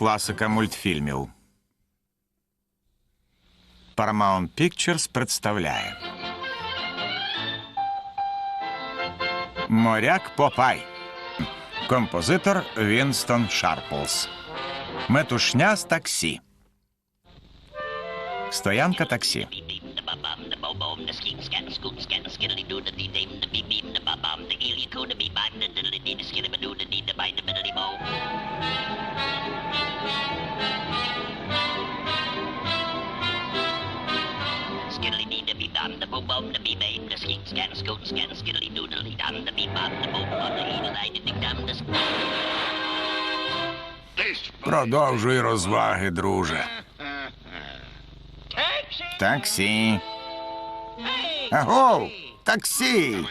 класика мультфільмів. Paramount Pictures представляє Моряк Попай. Композитор Вінстон Шарплс. Метушня з таксі. Стоянка таксі. Scoot scat skiddly doo the dee dum the beep bum the bo bum the eel the dee dum the Продовжуй розваги, друже. Таксі. Аго! Таксі!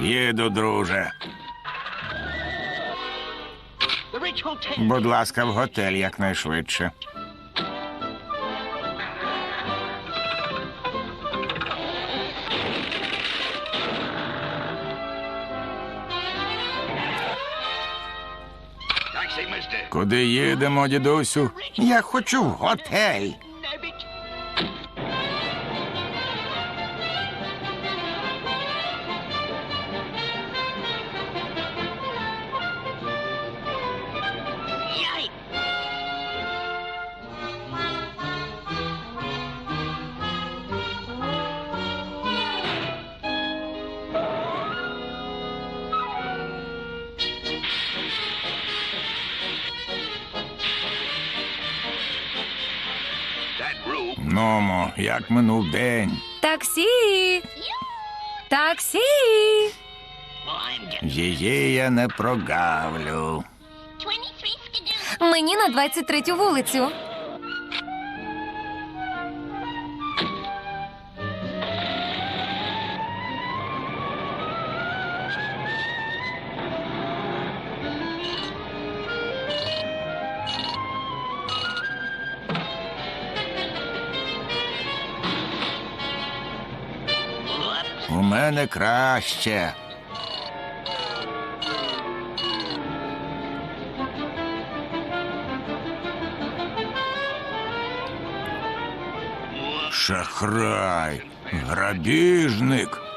Їду, друже. Будь ласка, в готель якнайшвидше. Куди їдемо, дідусю? Я хочу в готель. Нумо, як минув день. Таксі. Таксі. Її я не прогавлю. Мені на 23-ю вулицю. Мене краще. Шахрай, грабіжник.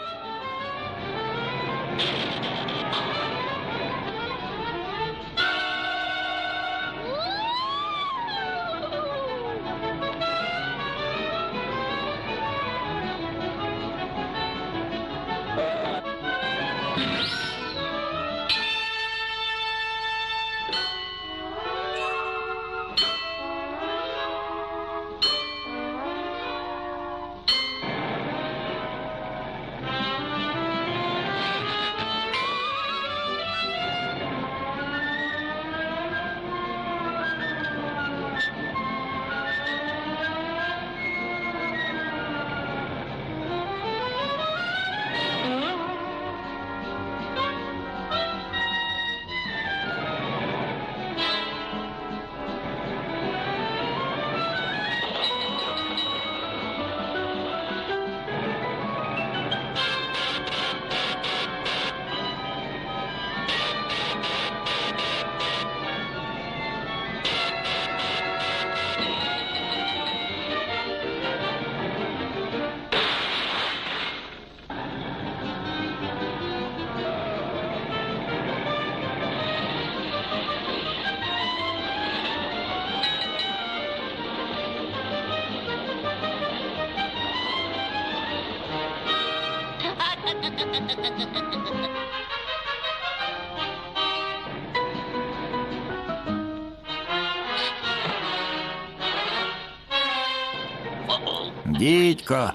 Дідько,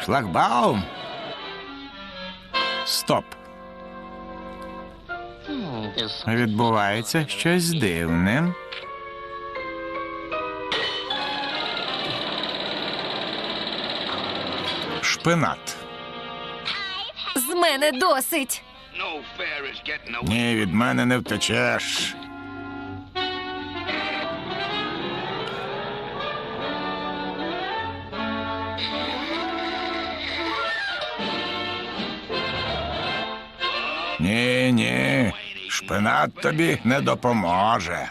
шлагбаум. Стоп. Відбувається щось дивне. Шпинат. Мене досить. Ні, від мене не втечеш. Ні, ні, шпинат тобі не допоможе.